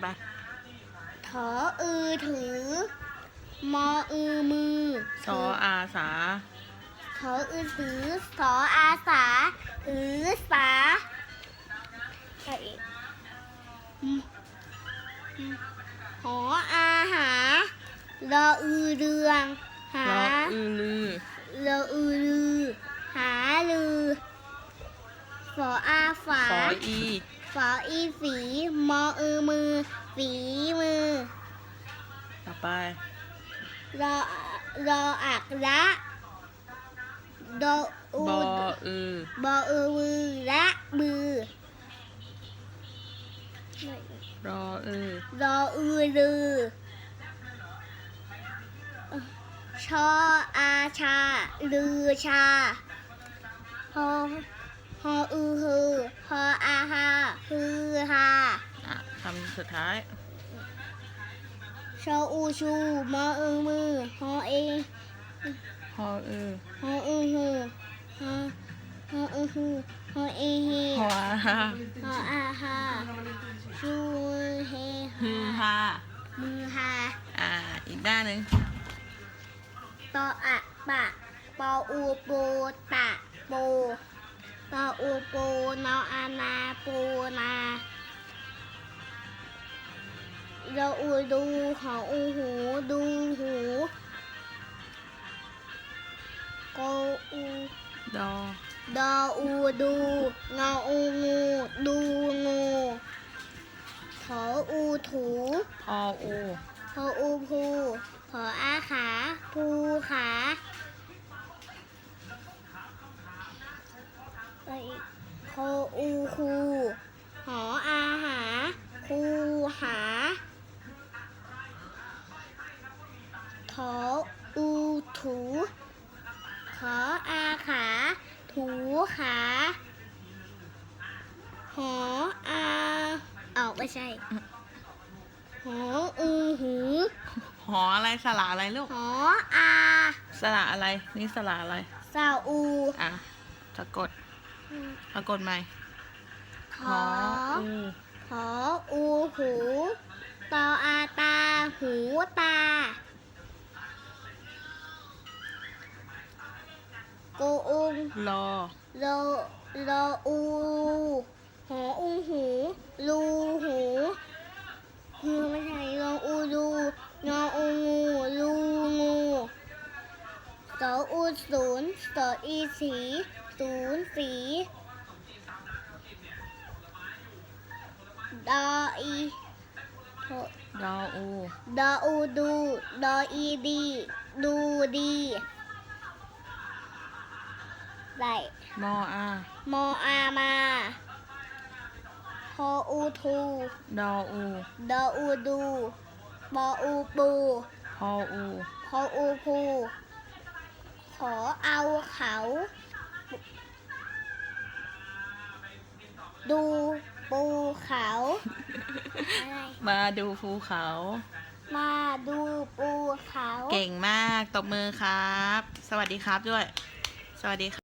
ไป ถออือถือ มออือมือสออาสาถออือถือสออาสา อือสาอะไรอีกอืมอืมหออาหารออือเรือง หารออือลือรออือลือ หาลือฝออาฝา ส ออีฝออีฝีมออือมือ ฝีมือ ต่อไป รอรออักระดออูบออือบออือมือละมือรออือรออือลือชออาชาลือชาฮอฮ ออือฮือฮออาฮาฮือฮาอะคำสุดท้ายชออูชูมออือมือฮอเอฮออือฮออือฮือฮอฮออือฮือฮอเอเฮฮออาฮาฮออาฮาชูเฮฮือฮามือฮาอ่าอีกด้านหนึ่งตออะปะปออูปูตะปู ตออูปูนออานาปูนาดออูดูหออูหูดูหูโกอูดอดออูดูงออูงูดูงูถออูถูพออูพออูภูพออาขาภูขา พออูคู หออาหา คูหาถออูถูขออาขา ถูขาหออาออกไม่ใช่ หออือหือหออะไรสระอะไรลูก หออา สระอะไร นี่สระอะไร ซาอู อะสะกด สะกดใหม่ขหอออูขออูหูตออาตา หูตาโกอุงรอโลโลอูหออูหูลูหูหูไม่ใช่โลอูลูงออูงูลูงูสออูศูนย์สออีสี ศูนย์สีดออีโถดออู ดออูดู ดออีดี ดูดีได้มออามออามาพออูทูดออู ดออูดูบออูปูพออูพออูพู ขอเอาเขา ดูปูเขาอะไรมาดูภูเขา มาดูปูเขา เก่งมาก ตบมือครับ สวัสดีครับด้วย สวัสดีครับ